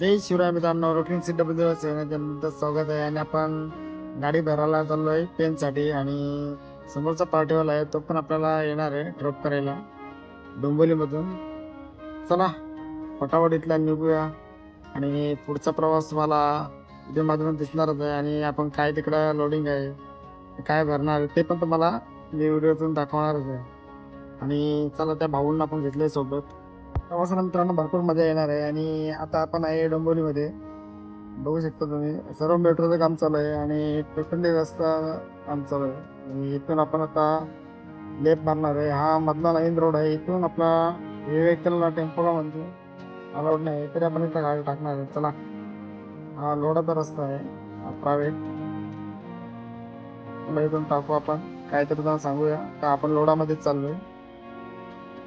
जय शिवराय मित्रांनो रोटिंग C W चॅनलचं स्वागत आहे. आणि आपण गाडी भरायला चाललोय पेनसाठी आणि समोरचा पार्टीवाला आहे तो पण आपल्याला येणार आहे ड्रॉप करायला डोंबोलीमधून चला फटाफट इथला निघूया. आणि पुढचा प्रवास तुम्हाला व्हिडिओ माध्यमात दिसणारच आहे. आणि आपण काय तिकडं लोडिंग आहे काय भरणार आहे ते पण तुम्हाला मी व्हिडिओतून दाखवणारच आहे. आणि चला त्या भाऊंना आपण घेतलंय सोबत. प्रवासाला मित्रांनो भरपूर मजा येणार आहे आणि आता आपण आहे डोंबिवलीमध्ये. बघू शकता तुम्ही सर्व मेट्रोचं काम चालू आहे आणि लोखंडी रस्ता काम चालू आहे. आणि इथून आपण आता लेप मारणार आहे. हा मधला नवीन रोड आहे. इथून आपला विवेकला टेम्पोला म्हणजे अलाउड नाही तरी आपण इथं गाडी टाकणार आहे. चला. हा लोडाचा रस्ता आहे. प्रायव्हेट इथून टाकू आपण. काहीतरी तुम्हाला सांगूया. का आपण लोडामध्येच चाललोय?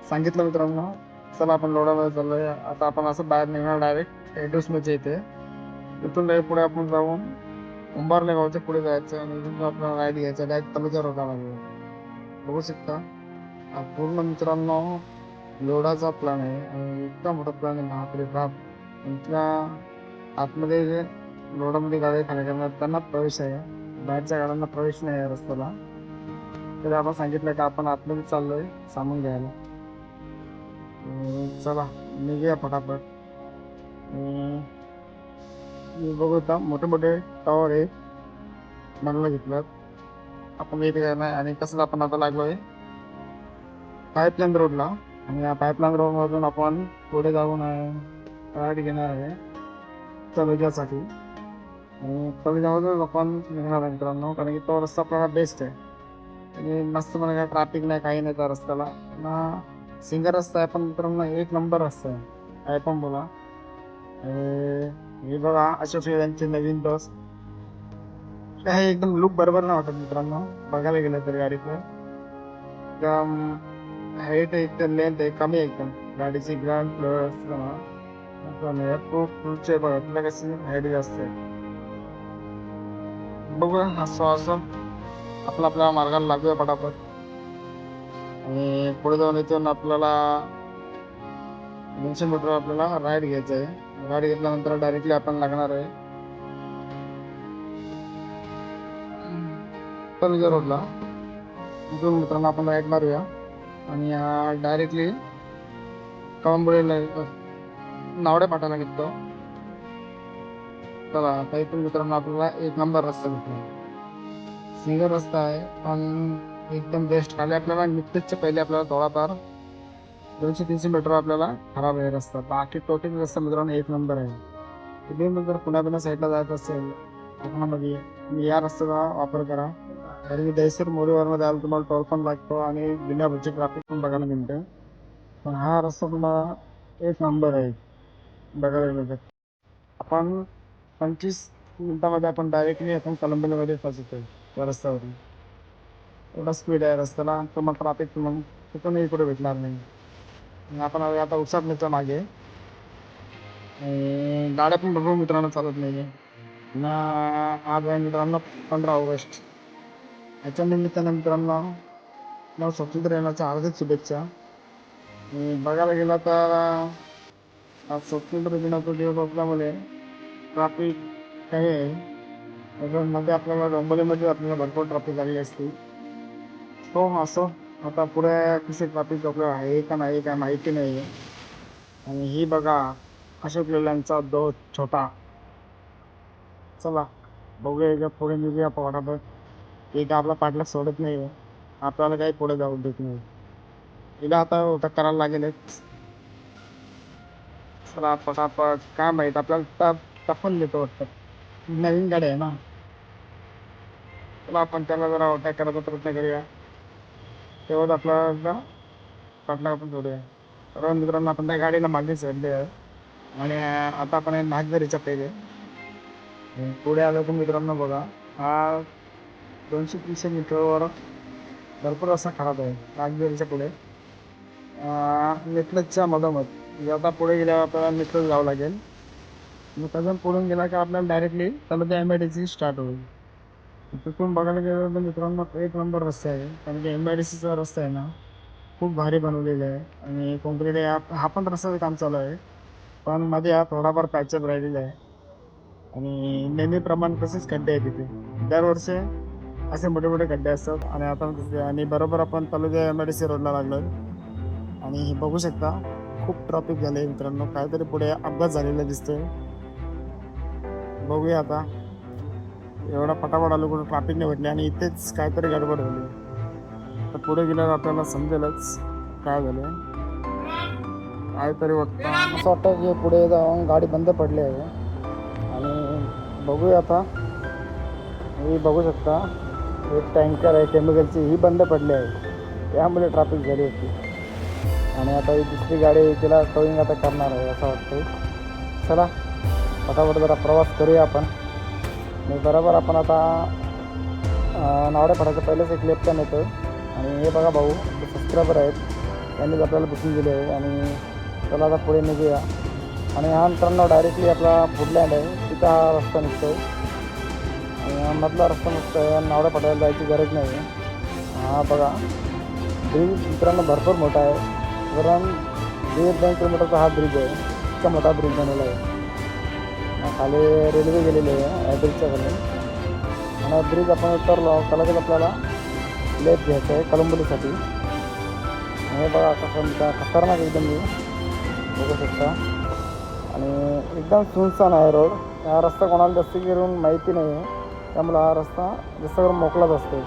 सांगितलं मित्रांनो. चला आपण लोणावळा चाललोय आता आपण असं बाहेर निघणार डायरेक्ट एड्रेसमध्ये इथे. इथून डायरेक्ट पुढे आपण जाऊन उंबारले गावच्या पुढे जायचं आणि इथून आपल्याला राईट घ्यायचं. डायरेक्ट तमिलच्या रोडा लागेल. बघू शकता. पूर्ण मित्रांनो लोडाचा प्लॅन आहे. आणि इतका मोठा प्लॅन आहे. महापरी बाप इथल्या आतमध्ये जे लोडामध्ये गाडी खाली करणार त्यांना प्रवेश आहे. बाहेरच्या गाड्यांना प्रवेश नाही आहे रस्त्याला. तरी आपण सांगितलं का आपण आतमध्ये चाललोय सामान घ्यायला. चला निघूया पटापट मी बघू आता मोठे मोठे टॉवर आहे. बनवलं घेतलं आपण इथे काय नाही. आणि कसं आपण आता लागलो आहे? पाईपलाईन रोडला आणि या पाईपलाईन रोड मधून आपण पुढे जाऊन राईट घेणार आहे. तळेजासाठी आणि आपण निघणार आहे मित्रांनो. कारण की तो रस्ता आपल्याला बेस्ट आहे. आणि मस्त मला काय ट्रॅफिक नाही काही नाही त्या रस्त्याला. ना सिंगर असतं आहे पण मित्रांनो एक नंबर असतं. आहे काय पण बोला. हे बघा अशोक यांची नवीन बस काय एकदम लुक बरोबर नाही वाटत मित्रांनो. बघायला गेलं तरी गाडीचं एकदम हाईट एकदम लेंथ आहे कमी आहे एकदम. गाडीची ग्रँड फ्लोअर खूप पुढचे बघा. तुला कशी हाईट जास्त आहे. बघूया असं असं आपला आपल्या मार्गाला लागूया पटापट. आणि पुढे जाऊन इथून आपल्याला दोनशे मीटर आपल्याला राईड घ्यायचं आहे. राईड घेतल्यानंतर डायरेक्टली आपण लागणार आहे. तनुजा रोडला. दोन मित्रांनो आपण राईड मारूया. आणि डायरेक्टली कळंबोळीला नावड्या पाठायला घेतो चला आता इथून मित्रांनो आपल्याला एक नंबर रस्ता भेटतो सिंगल रस्ता आहे पण एकदम बेस्ट खाली आपल्याला निघतेच पहिले आपल्याला थोडाफार. दोनशे तीनशे मीटर आपल्याला खराब आहे रस्ता. बाकी टोटल रस्ता मित्रांनो एक नंबर आहे. तुम्ही जर पुन्हा पुन्हा साईडला जायचं असेल कोकणामध्ये तुम्ही या रस्त्याचा वापर करा. कारण की दहिसर मोरीवरमध्ये आलं तुम्हाला टोल पण लागतो आणि जुन्याभरची ट्रॅफिक पण बघायला मिळतं. पण हा रस्ता तुम्हाला एक नंबर आहे. बघायला मिळतं. आपण पंचवीस मिनिटामध्ये आपण डायरेक्टली आपण कलंबीमध्ये पोहोचतोय त्या रस्त्यावरून. एवढा स्पीड आहे रस्त्याला. तर मग ट्राफिक मग कुठूनही कुठे भेटणार नाही. आपण आता उत्साह मिळतो मागे. आणि गाड्या पण भरपूर मित्रांनो चालत नाही. ना आज आहे मित्रांनो पंधरा ऑगस्ट. याच्या निमित्तानं मित्रांनो मला स्वातंत्र्य येण्याच्या हार्दिक शुभेच्छा. आणि बघायला गेलं तर आज स्वातंत्र्य दिनाचा दिवस असल्यामुळे ट्राफिक काही आहे. त्याच्यामध्ये आपल्याला डोंबिवलीमध्ये आपल्याला भरपूर ट्रॅफिक आली असते. हो असो आता पुढे कसे ट्रॅफिक आपल्याला आहे का नाही काय माहिती नाही. आहे आणि ही बघा अशोक लेल्यांचा दो छोटा. चला बघूया का पुढे निघूया पटापट एकदा आपला पाठला सोडत नाही. आपल्याला काही पुढे जाऊ देत नाही. तिला आता उठा करायला लागेलच चला पटापट. काय माहीत आपल्याला टपन देतो वाटतं. नवीन गाडी आहे ना. चला आपण त्याला जरा अटॅक करायचा प्रयत्न करूया. तेव्हाच आपल्याला पाटला आपण जोडूया. तर मित्रांनो आपण त्या गाडीला मागे चढले आहे आणि आता आपण नागझरीच्या पहिले पुढे आलो तर मित्रांनो बघा हा दोनशे तीनशे मीटरवर भरपूर असा खराब आहे नागदरीच्या पुढे. नेटलजच्या मधोमध. म्हणजे आता पुढे गेल्यावर आपल्याला नेटलज जावं लागेल. मग त्याच्यात पुढून गेला की आपल्याला डायरेक्टली त्याला M I D C start होईल. तिथून बघायला गेलं तर मित्रांनो एक नंबर रस्ता आहे. कारण की एम आय डी सीचा रस्ता आहे ना खूप भारी बनवलेला आहे. आणि कॉन्क्रीट हा हा पण रस्त्याचं काम चालू आहे. पण मध्ये हा थोडाफार पॅचअप राहिलेला आहे. आणि नेहमीप्रमाणे तसेच खड्डे आहेत तिथे. दरवर्षी असे मोठे मोठे खड्डे असतात. आणि आता आणि बरोबर आपण तालुक्या एम आय डी सी रोडला लागलो आणि बघू शकता खूप ट्रॅफिक झाले मित्रांनो. काहीतरी पुढे अपघात झालेला दिसतोय. बघूया आता. एवढा पटापट आलो कुठं? ट्रॅफिक नाही भेटली आणि इथेच काहीतरी गडबड झाली. तर पुढे गेल्यावर आपल्याला समजेलच काय झालं काहीतरी वाटतं असं वाटतं की पुढे जाऊन गाडी बंद पडली आहे. आणि बघूया आता. ही बघू शकता एक टँकर आहे केमिकलची ही बंद पडली आहे. त्यामुळे ट्रॅफिक झाली होती. आणि आता ही दुसरी गाडी तिला टोईंग आता करणार आहे असं वाटतं चला फटाफट जरा प्रवास करूया आपण. आणि बरोबर आपण आता नावडे नावड्या फटाचं पहिलेच एक लेफ्ट येतो आणि हे बघा भाऊ सबस्क्रायबर आहेत. त्यांनीच आपल्याला बुकिंग दिली आहे. आणि त्याला आता पुढे निघूया. आणि हा मित्रांनो डायरेक्टली आपला फुडलँड आहे. तिथं हा रस्ता निघतो आणि मधला रस्ता नसतो आहे नावड्या फटायला जायची गरज नाही. आहे हा बघा. ब्रिज मित्रांनो भरपूर मोठा आहे. कारण दीड दोन किलोमीटरचा हा ब्रिज आहे. इतका मोठा ब्रिज बनवला आहे. खाली रेल्वे गेलेली आहे ब्रिजच्या खाली. आणि हा ब्रिज आपण उतरलो का आपल्याला लेप घ्यायचं आहे कलंबोलीसाठी. आणि हे बघा कसं म्हणजे खतरनाक एकदम मी बघू शकता. आणि एकदम सुनसान आहे रोड हा रस्ता कोणाला जास्त करून माहिती नाही आहे. त्यामुळे हा रस्ता जास्त करून मोकलाच असतो.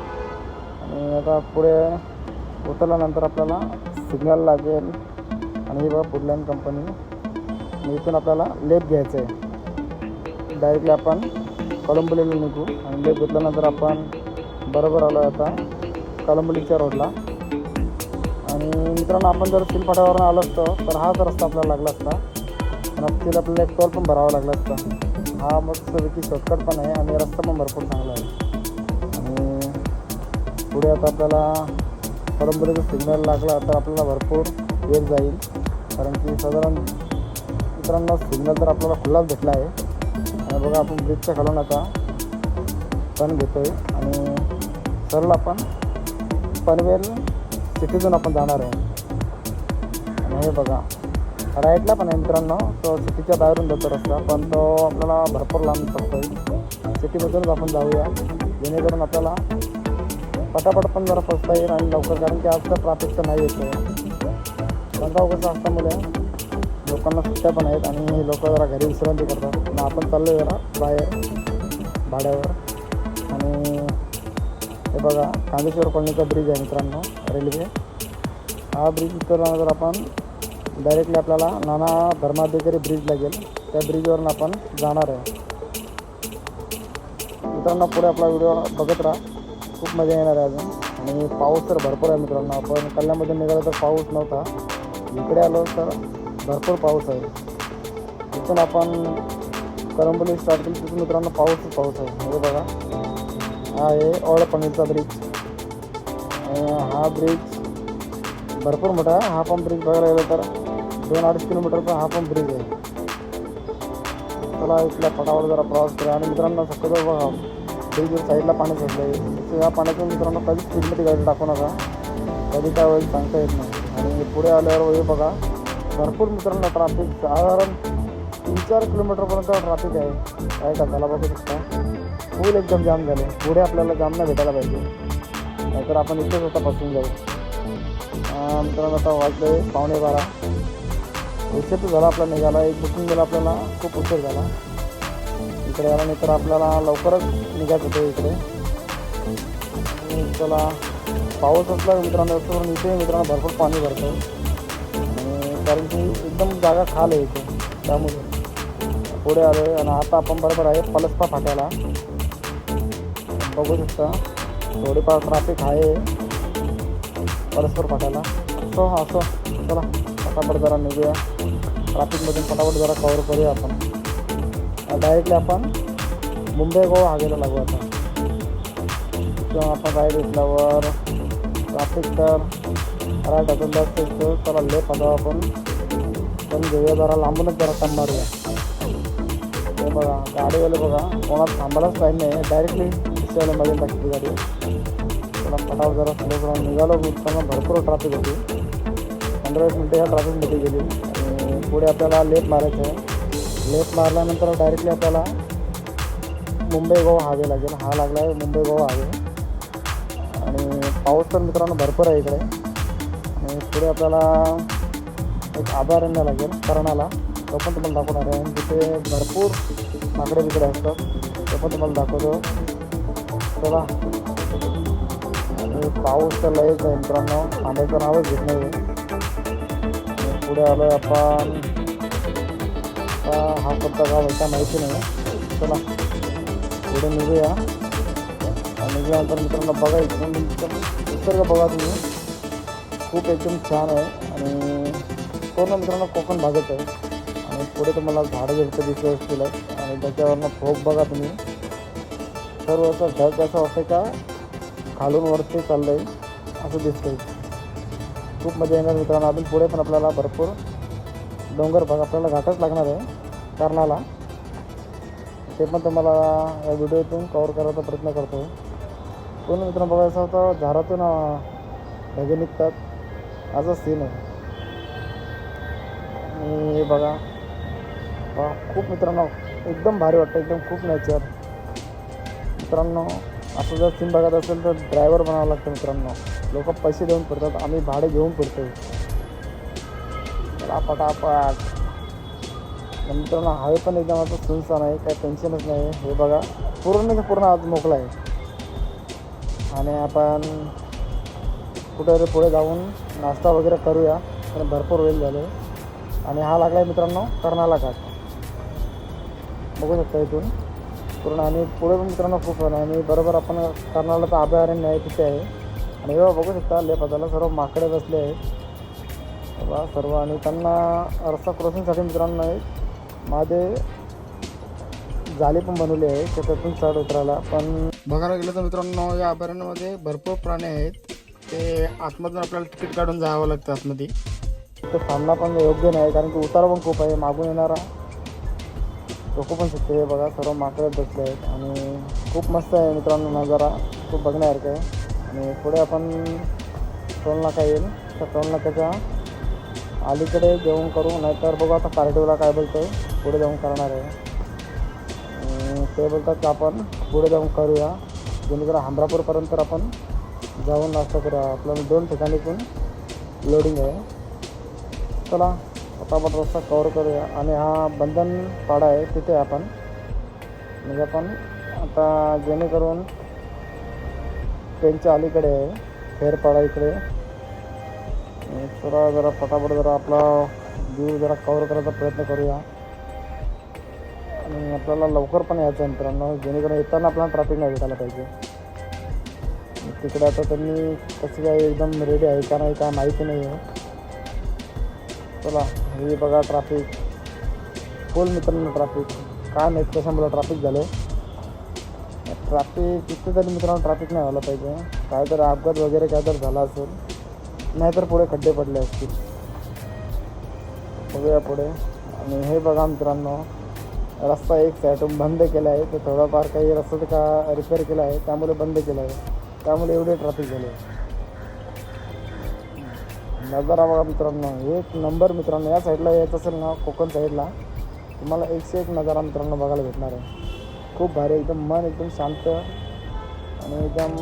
आणि आता पुढे उतरल्यानंतर आपल्याला सिग्नल लागेल. आणि ही बघा फुडलाईन कंपनी इथून आपल्याला लेप घ्यायचं आहे. डायरेक्टली आपण कळंबोलीला निघू. आणि लेप घेतल्यानंतर आपण बरोबर आलो आहे आता कळंबोलीच्या रोडला आणि मित्रांनो आपण जर सिलफाट्यावरून आलो असतो तर हाच रस्ता आपल्याला लागला असता. पण तिथे आपल्याला एक टोल पण भरावा लागला असता. हा मस्तपैकी शॉर्टकट पण आहे आणि रस्ता पण भरपूर चांगला आहे. आणि पुढे आता आपल्याला कळंबोलीचं सिग्नल लागला तर आपल्याला भरपूर वेळ जाईल. कारण की साधारण मित्रांनो सिग्नल तर आपल्याला खुल्लाच भेटला आहे. आणि बघा आपण ब्रेकच्या खालून आता टर्न घेतो आहे आणि सरळ आपण पनवेल सिटीतून आपण जाणार आहे. आणि हे बघा राईटला पण आहे मित्रांनो. तो सिटीच्या बाहेरून जातो रस्ता. पण तो आपल्याला भरपूर लांब पडतो सिटीमधूनच आपण जाऊया. जेणेकरून आपल्याला पटापट पण जरा पोचता येईल आणि लवकर. कारण की आजचं ट्रॅफिक तर नाही येतो पण कसं असल्यामुळे लोकांना सुट्ट्या पण आहेत आणि हे लोक जरा घरी विश्रांती करतात. आणि आपण चाललो जरा बाहेर भाड्यावर. आणि हे बघा कांदेश्वर कॉलनीचा ब्रिज आहे मित्रांनो रेल्वे हा ब्रिज उतरल्यानंतर आपण डायरेक्टली आपल्याला नाना धर्माधिकारी ब्रिज लागेल त्या ब्रिजवरून आपण जाणार आहे. मित्रांनो पुढे आपला व्हिडिओ बघत राहा. खूप मजा येणार आहे अजून. आणि पाऊस तर भरपूर आहे मित्रांनो. आपण कल्याणमध्ये निघालो तर पाऊस नव्हता. इकडे आलो तर भरपूर पाऊस आहे. तिथून आपण करंबोली स्टार्ट केली तिथून मित्रांनो पाऊसच पाऊस आहे. हे बघा. हा आहे ओळ पनीरचा ब्रिज हा ब्रिज भरपूर मोठा आहे. हा पण ब्रिज बघायला गेलं तर दोन अडीच किलोमीटरचा हा पण ब्रिज आहे. चला इथल्या पटावर जरा प्रवास करा आणि मित्रांनो शक्यतो बघा ब्रिजवर साईडला पाणी सोडलं आहे या पाण्यातून मित्रांनो कधीच स्पीडमध्ये गाडी टाकू नका. कधी काय होईल सांगता येत नाही. आणि पुढे आल्यावर हे बघा भरपूर मित्रांनो ट्रॅफिक साधारण तीन चार किलोमीटरपर्यंत ट्रॅफिक आहे. काय का त्याला बघू शकता फुल एकदम जाम झाले. पुढे आपल्याला जाम नाही भेटायला पाहिजे. नाहीतर आपण इथेच आता बसून जाऊ. मित्रांनो आता वाजले पावणे बारा. उशीर तर झाला आपला निघाला. एक बुकिंग झालं आपल्याला. खूप उशीर झाला. इकडे आला नाही तर आपल्याला लवकरच निघायचं होतं इकडे. चला पाऊस असला मित्रांनो करून इथे मित्रांनो भरपूर पाणी भरतं कारण की एकदम जागा खाल आहे इथे. त्यामुळे पुढे आलो आहे आणि आता आपण बरोबर आहे पलसपा फाट्याला. बघू शकता थोडीफार ट्रॅफिक आहे परस्पर फाट्याला. असो असो चला फटाफट जरा निघूया. ट्रॅफिकमधून फटाफट जरा कवर करूया आपण. डायरेक्टली आपण मुंबई गोवा हागेला लागू आता. किंवा आपण राईड घेतल्यावर ट्रॅफिक तर खरा असेल जास्त असतो चला लेप आता आपण. पण घेऊया जरा लांबूनच जरा थांब मारूया हे बघा गाडीवाले बघा कोणाला थांबायलाच टाईम नाही. डायरेक्टली मध्ये टाकली गाडी. थोडा फटाफट जरा स्लो करून निघालो. त्यांना भरपूर ट्रॅफिक होती. पंधरा वीस मिनटं या ट्रॅफिकमध्ये गेली. आणि पुढे आपल्याला लेप मारायचं आहे. लेप मारल्यानंतर डायरेक्टली आपल्याला मुंबई गोवा हावे लागेल. हा लागला आहे मुंबई गोवा हावे. आणि पाऊस तर मित्रांनो भरपूर आहे इकडे. पुढे आपल्याला एक अभयारण्य लागेल करणाला. तो पण तुम्हाला दाखवणार आहे. तिथे भरपूर माकडे बिकडे असतात ते पण तुम्हाला दाखवतो. चला. आणि पाऊस तर लयच आहे मित्रांनो. थांबायचं नावच घेत नाही पुढे आलो आपण. आता हा कोणता गाव आहे का माहिती नाही. चला. पुढे निघूया. आणि निघल्यानंतर मित्रांनो बघा इथून निसर्ग बघा तुम्ही. खूप एकदम छान आहे आणि पूर्ण मित्रांनो कोकण भागत आहे. आणि पुढे तुम्हाला झाडं झुडपं दिसत असतील आणि त्याच्यावरनं फोक बघा तुम्ही. सर्व असं ढग असं वाटतं का खालून वरती आहे असं दिसतंय. खूप मजा येणार मित्रांनो. अजून पुढे पण आपल्याला भरपूर डोंगर भाग आपल्याला घाटच लागणार आहे कर्णाला ते पण तुम्हाला या व्हिडिओतून कवर करायचा प्रयत्न करतो. पूर्ण मित्रांनो बघायचं होतं झाडातून ढगे निघतात. असा सीन आहे आणि हे बघा. वा खूप मित्रांनो एकदम भारी वाटतं एकदम खूप नॅचर मित्रांनो असं जर सीन बघत असेल तर ड्रायव्हर बनावं लागतं मित्रांनो. लोक पैसे देऊन फिरतात आम्ही भाडे घेऊन फिरतो पटापट. मित्रांनो हवे पण एकदम आता सुनसान आहे काही टेन्शनच नाही. हे बघा पूर्ण पूर्ण आज मोकला आहे. आणि आपण कुठेतरी पुढे जाऊन नाश्ता वगैरे करूया. कारण भरपूर वेळ झाले. आणि हा लागला आहे मित्रांनो कर्नाला घाट. बघू शकता इथून. पूर्ण आणि पुढे पण मित्रांनो खूप आहे. आणि बरोबर आपण कर्नाला तर अभयारण्य आहे तिथे आहे. आणि एवढं बघू शकता लेपाताला सर्व माकडे बसले आहेत. बा सर्व. आणि त्यांना रस्ता क्रॉसिंगसाठी मित्रांनो एक माझे जाली पण बनवली आहे. त्याच्यातून चढ उतरायला. पण बघायला गेलं तर मित्रांनो या अभयारण्यामध्ये भरपूर प्राणी आहेत. ते आतमधून आपल्याला तिकीट काढून जावं लागतं आतमध्ये. तिथे सामना पण योग्य नाही कारण की उतारा पण खूप आहे मागून येणारा. लोक पण शकते हे बघा सर्व माकडत बसले आहेत आणि खूप मस्त आहे मित्रांनो नजारा खूप बघण्यासारखं आहे. आणि पुढे आपण टोल नाका येईल तर टोल नाक्याच्या अलीकडे जेवण करू नाहीतर बघू आता कार्टिवला काय बोलतोय पुढे जाऊन करणार आहे. ते बोलतात की आपण पुढे जाऊन करूया जेणेकरून हमरापूरपर्यंत आपण जाऊन नाश्ता करूया. आपल्याला दोन ठिकाणी पण लोडिंग आहे. चला पटापट रस्ता कवर करूया. आणि हा बंधन पाडा आहे तिथे आपण. म्हणजे आपण आता जेणेकरून ट्रेनच्या अलीकडे आहे फेरपाडा इकडे. थोडा जरा पटापट जरा आपला जीव जरा कवर करायचा प्रयत्न करूया. आणि आपल्याला लवकर पण यायचं आहे मित्रांनो. जेणेकरून येताना आपल्याला ट्रॅफिक नाही भेटायला पाहिजे. तिकडे आता त्यांनी कसं काय एकदम रेडी आहे का नाही काय माहिती नाही आहे चला हे बघा ट्रॅफिक फुल मित्रांनो ट्रॅफिक काय माहीत मला ट्रॅफिक झालं. ट्रॅफिक इथे तरी मित्रांनो ट्रॅफिक नाही व्हायला पाहिजे. काय तर अपघात वगैरे काय तर झाला असेल. नाहीतर पुढे खड्डे पडले असतील. बघूया पुढे. आणि हे बघा मित्रांनो रस्ता एक साईडून बंद केला आहे. तर थोडाफार काही रस्ता का रिपेअर केला आहे त्यामुळे बंद केला आहे. त्यामुळे एवढे ट्रॅफिक झाले. नजारा बघा मित्रांनो एक नंबर मित्रांनो या साईडला यायचं असेल ना कोकण साईडला तुम्हाला एकशे एक नजारा मित्रांनो बघायला भेटणार आहे. खूप भारी एकदम मन एकदम शांत आणि एकदम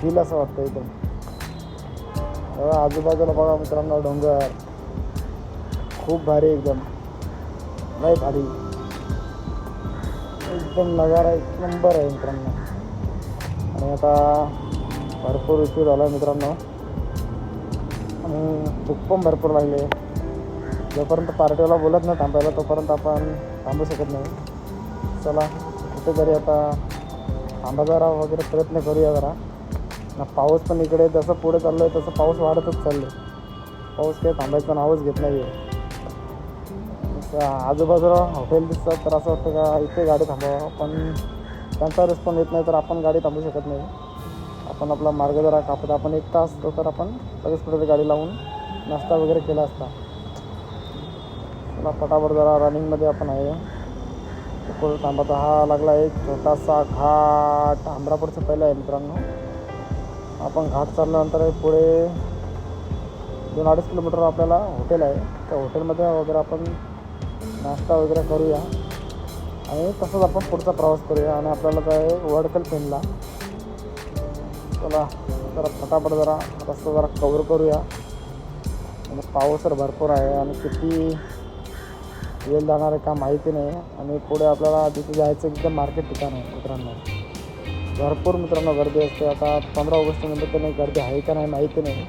फील असं वाटतं एकदम. आजूबाजूला बघा मित्रांनो डोंगर. खूप भारी एकदम. लय भारी. एकदम नजारा एक नंबर आहे मित्रांनो. आणि आता भरपूर इश्यू झाला आहे मित्रांनो. आणि भूक पण भरपूर लागले जोपर्यंत पार्टीला बोलत नाही थांबायला तोपर्यंत आपण थांबू शकत नाही. चला कुठेतरी आता थांबा जरा वगैरे प्रयत्न करूया जरा. ना पाऊस पण इकडे जसं पुढे चाललो आहे तसं पाऊस वाढतच चाललो पाऊस काही थांबायचं नावच घेत नाही आहे आजूबाजूला हॉटेल दिसतात तर असं वाटतं का इथे गाडी थांबावं पण त्यांचा रिस्पॉन्स येत नाही तर आपण गाडी थांबू शकत नाही. आपण आपला मार्ग जरा कापत आपण एक तास तो तर आपण लगेच कुठेतरी गाडी लावून नाश्ता वगैरे केला असता. चला पटापट जरा रनिंगमध्ये आपण आहे. पुढे थांबाचा हा लागला एक छोटासा घाट. अमरापूरचं पहिलं आहे मित्रांनो. आपण घाट चालल्यानंतर पुढे दोन अडीच किलोमीटर आपल्याला हॉटेल आहे. त्या हॉटेलमध्ये वगैरे आपण नाश्ता वगैरे करूया. आणि तसंच आपण पुढचा प्रवास करूया आणि आपल्याला काय वडकल पेनला. चला जरा फटाफट जरा रस्ता जरा कवर करूया. आणि पाऊस तर भरपूर आहे आणि किती वेळ जाणार आहे का माहिती नाही. आणि पुढे आपल्याला तिथे जायचं एकदम मार्केट ठिकाण आहे मित्रांनो. भरपूर मित्रांनो गर्दी असते. आता पंधरा ऑगस्ट तर नाही गर्दी आहे का नाही माहिती नाही.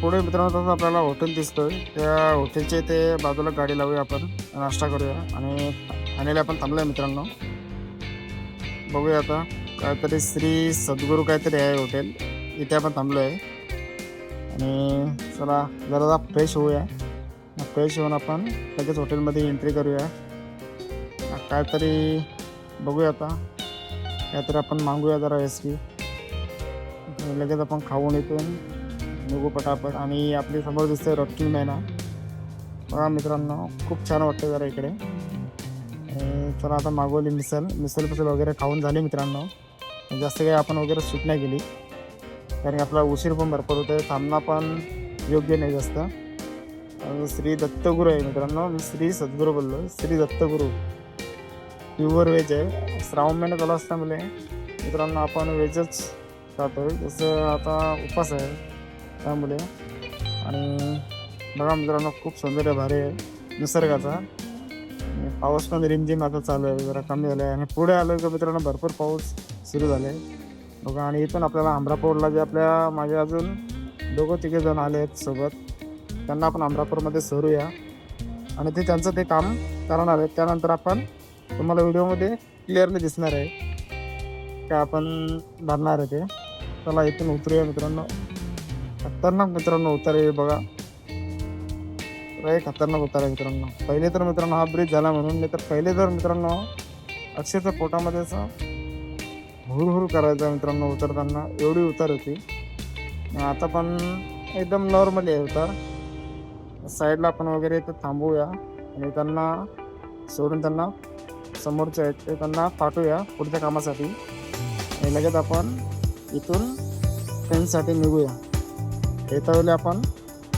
पुढे मित्रांनो तसं आपल्याला हॉटेल दिसतोय. त्या हॉटेलच्या इथे बाजूला गाडी लावूया आपण. नाश्ता करूया. आणि ठाण्याला आपण थांबलोय मित्रांनो. बघूया आता. काहीतरी श्री सद्गुरू काहीतरी आहे हॉटेल इथे आपण थांबलो आहे आणि चला जरा फ्रेश होऊया. फ्रेश होऊन आपण लगेच हॉटेलमध्ये एंट्री करूया. काहीतरी बघूया आता. काहीतरी आपण मागूया जरा रेसिपी लगेच आपण खाऊन इथून निघू पटापट. आणि आपली समोर दिसते रॉकी मॅना. बघा मित्रांनो खूप छान वाटतं जरा इकडे. चला आता मागवली मिसल मिसल पिसल वगैरे खाऊन झाली मित्रांनो. जास्त काही आपण वगैरे सूट नाही केली. कारण आपला उशीर पण भरपूर होतो आहे थांबणं पण योग्य नाही जास्त. श्री दत्तगुरू आहे मित्रांनो. मी श्री सद्गुरू बोललो. श्री दत्तगुरू. प्युअर व्हेज आहे. श्रावण महिना चालू असल्यामुळे मित्रांनो आपण व्हेजच खातो जसं आता उपास आहे. त्यामुळे. आणि बघा मित्रांनो खूप सौंदर्य भारी आहे. निसर्गाचा. पाऊस पण रिमझिम आता चालू आहे जरा कमी झालं आहे आणि पुढे आलो का मित्रांनो भरपूर पाऊस सुरू झाले. आहे बघा आणि इथून आपल्याला अमरापूरला जे आपल्या माझे अजून दोघं तिघे जण आले आहेत सोबत त्यांना आपण अमरापूरमध्ये सोडूया. आणि ते त्यांचं ते काम करणार आहेत. त्यानंतर आपण तुम्हाला व्हिडिओमध्ये क्लिअरली दिसणार आहे. का आपण भरणार आहे ते. चला इथून उतरूया मित्रांनो. खतरनाक मित्रांनो उतार आहे बघा. लय खतरनाक उतार आहे मित्रांनो. पहिले तर मित्रांनो हा ब्रिज झाला म्हणून नाही तर पहिले तर मित्रांनो अक्षरशः पोटामध्ये असं हुरहुर करायचा मित्रांनो उतरताना एवढी उतार होती. आता पण एकदम नॉर्मली आहे उतार. साईडला आपण वगैरे इथं थांबूया आणि त्यांना सोडून त्यांना समोरच्या आहेत ते त्यांना पाठवूया पुढच्या कामासाठी. आणि लगेच आपण इथून ट्रेनसाठी निघूया. येता वेळी आपण.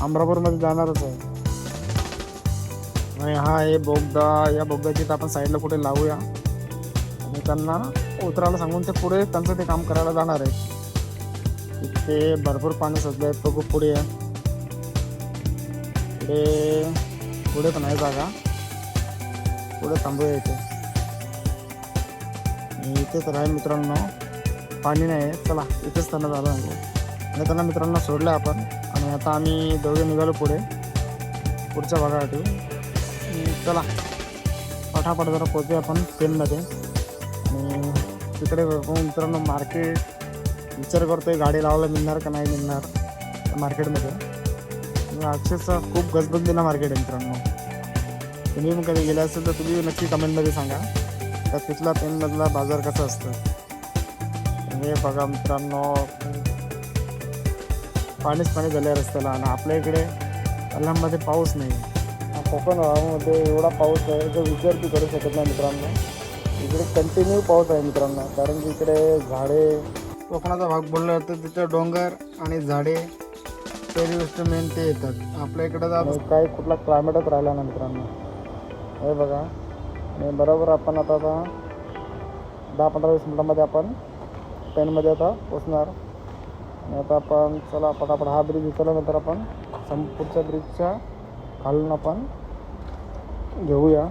अमरापूरमध्ये जाणारच आहे. आणि हा आहे बोगदा. या बोगद्याची तर आपण साईडला कुठे लावूया. आणि त्यांना उतरायला सांगून ते पुढे त्यांचं ते काम करायला जाणार आहे. इथे भरपूर पाणी सजलं आहे तो खूप पुढे. आहे पुढे पुढे पण आहे जागा. पुढे थांबूया इथे. इथेच इथे तर आहे मित्रांनो. पाणी नाही आहे. चला इथेच त्यांना झालं आणि त्यांना मित्रांनो सोडलं आपण. आणि आता आम्ही दोघे निघालो पुढे. पुढच्या भागासाठी. चला पटापट जरा पोहोचूया आपण ट्रेनमध्ये आणि तिकडे बघून मित्रांनो मार्केट विचार करतोय गाडी लावायला मिळणार का नाही मिळणार त्या मार्केटमध्ये अक्षरशः खूप गजबजलेला मार्केट आहे मित्रांनो. तुम्ही मग कधी गेले असेल तर तुम्ही नक्की कमेंटमध्ये सांगा. तर तिथला पेनमधला बाजार कसा असतो? हे बघा मित्रांनो. पाणीच पाणी झालं आहे रस्त्याला आणि आपल्या इकडे अल्हाममध्ये पाऊस नाही. कोकण हवामानामध्ये एवढा पाऊस आहे जो विचार बी करू शकत नाही मित्रांनो. इकडे कंटिन्यू पाऊस आहे मित्रांनो कारण की इकडे झाडे कोकणाचा भाग बोलला तर तिथे डोंगर आणि झाडे पहिली गोष्ट मेन ते येतात. आपल्या इकडे तर काही कुठला क्लायमेटच राहिला ना मित्रांनो. हे बघा. आणि बरोबर आपण आता दहा पंधरा वीस मिनिटामध्ये आपण पेनमध्ये आता पोचणार आता आपण चला पटापट हा ब्रिज उचलल्यानंतर आपण संपूरच्या ब्रिजच्या खालून आपण घेऊया.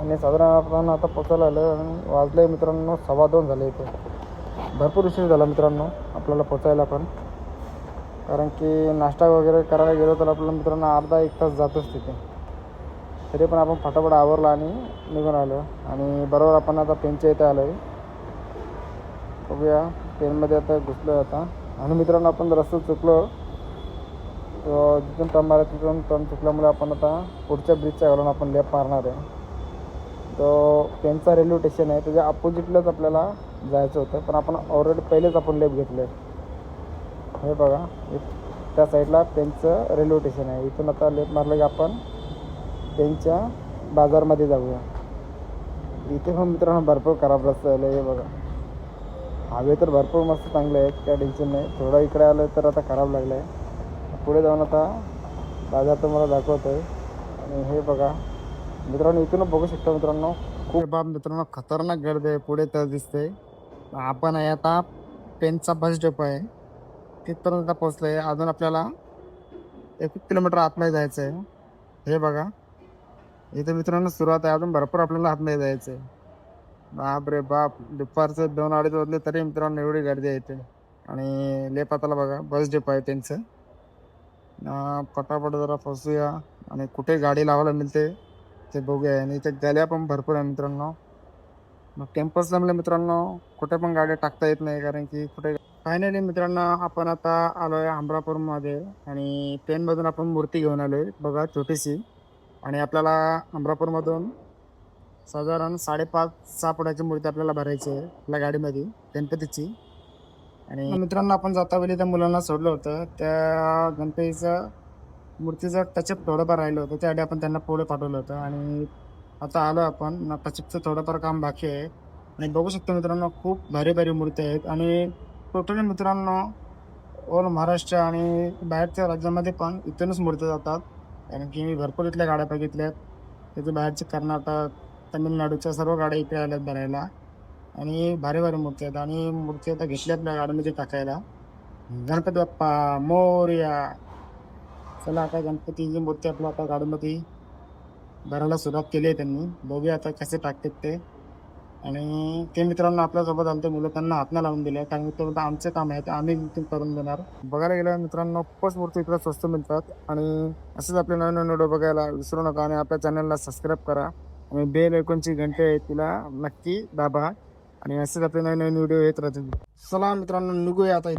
आणि साधारण आपण आता पोचायला आलं आणि वाजले मित्रांनो सव्वा दोन झाले इथे. भरपूर उशीर झाला मित्रांनो आपल्याला पोचायला पण. कारण की नाश्ता वगैरे करायला गेलो तर आपल्याला मित्रांनो अर्धा एक तास जातोच तिथे. तरी पण आपण फटाफट आवरला आणि निघून आलो. आणि बरोबर आपण आता पेनच्या इथे आलो आहे बघूया. ट्रेनमध्ये आता घुसलो आता. आणि मित्रांनो आपण रस्ता चुकलो. जिथून टर्न मारा तिथून टर्न चुकल्यामुळे आपण आता पुढच्या ब्रिजच्या घालून आपण लेप मारणार आहे. तो त्यांचा रेल्वे स्टेशन आहे. त्याच्या अपोजिटलाच आपल्याला जायचं होतं. पण आपण ऑलरेडी पहिलेच आपण लेप घेतले हे बघा. त्या साईडला त्यांचं रेल्वे स्टेशन आहे. इथून आता लेप मारलं की आपण त्यांच्या बाजारमध्ये जाऊया. इथे पण मित्रांनो भरपूर खराब रस्ता आहे हे बघा. हवे तर भरपूर मस्त चांगले आहेत काय टेन्शन नाही. थोडं इकडे आलं तर आता खराब लागलं आहे पुढे जाऊन आता बाजार तुम्हाला दाखवतो आहे आणि हे बघा. मित्रांनो इथून बघू शकता मित्रांनो खूप बाब मित्रांनो खतरनाक गर्दी आहे. पुढे तर दिसते आपण आहे आता पेनचा बस डेपो आहे. तिथपर्यंत पोहोचलोय. अजून आपल्याला एक किलोमीटर आतमध्ये जायचं आहे हे बघा. इथे मित्रांनो सुरुवात आहे. अजून भरपूर आपल्याला आतमध्ये जायचं आहे बाप रे बाप. दुपारचं दोन अडीच वाजले तरी मित्रांनो एवढी गर्दी आहे इथे. आणि लेपाताला बघा बस डेपो आहे त्यांचं. पटापट जरा फसूया. आणि कुठे गाडी लावायला मिळते ते बघूया. आणि इथे गल्या पण भरपूर आहे मित्रांनो. मग टेम्पल्स जमले मित्रांनो कुठे पण गाड्या टाकता येत नाही कारण की कुठे फायनली मित्रांनो आपण आता आलो आहे अमरापूरमध्ये. आणि पेनमधून आपण मूर्ती घेऊन आलो आहे बघा छोटीशी. आणि आपल्याला अमरापूरमधून साधारण साडेपाच सहा फुटाची मूर्ती आपल्याला भरायची आहे आपल्या गाडीमध्ये गणपतीची. आणि मित्रांनो आपण जाता वेळी त्या मुलांना सोडलं होतं. त्या गणपतीचं मूर्तीचं टचअप थोडंफार राहिलं होतं. त्यासाठी आपण त्यांना पुढे पाठवलं होतं. आणि आता आलो आपण. टचअपचं थोडंफार काम बाकी आहे. आणि बघू शकतो मित्रांनो खूप भारी भारी मूर्ती आहेत. आणि टोटली मित्रांनो ऑल महाराष्ट्र आणि बाहेरच्या राज्यामध्ये पण इथूनच मूर्ती जातात. कारण की मी भरपूर इथल्या गाड्या बघितल्यात. तिथे बाहेरचे कर्नाटक तमिळनाडूच्या सर्व गाड्या इथे आल्यात भरायला. आणि भारी भारी मूर्ती आहेत. आणि मूर्ती आता घेतल्या ना गाडीमध्ये टाकायला. गणपती बाप्पा मोर्या. चला आता गणपतीची मूर्ती आपल्या आता गाडीमध्ये भरायला सुरुवात केली आहे त्यांनी. बघूया आता कसे टाकतात ते. आणि ते मित्रांनो आपल्यासोबत आलते मुलं त्यांना हात नाही लावून दिले. कारण की ते आमचे काम आहे ते आम्ही करून देणार. बघायला गेल्यावर मित्रांनो खूपच मूर्ती इकडे स्वस्त मिळतात. आणि असेच आपले नवीन नवीन व्हिडिओ बघायला विसरू नका. आणि आपल्या चॅनलला सबस्क्राईब करा. बेल ऐकूनची घंटे आहे तिला. नक्की दाबा. आणि असेच आपले नवीन नवीन व्हिडिओ येत राहतील. चला मित्रांनो निघूया आता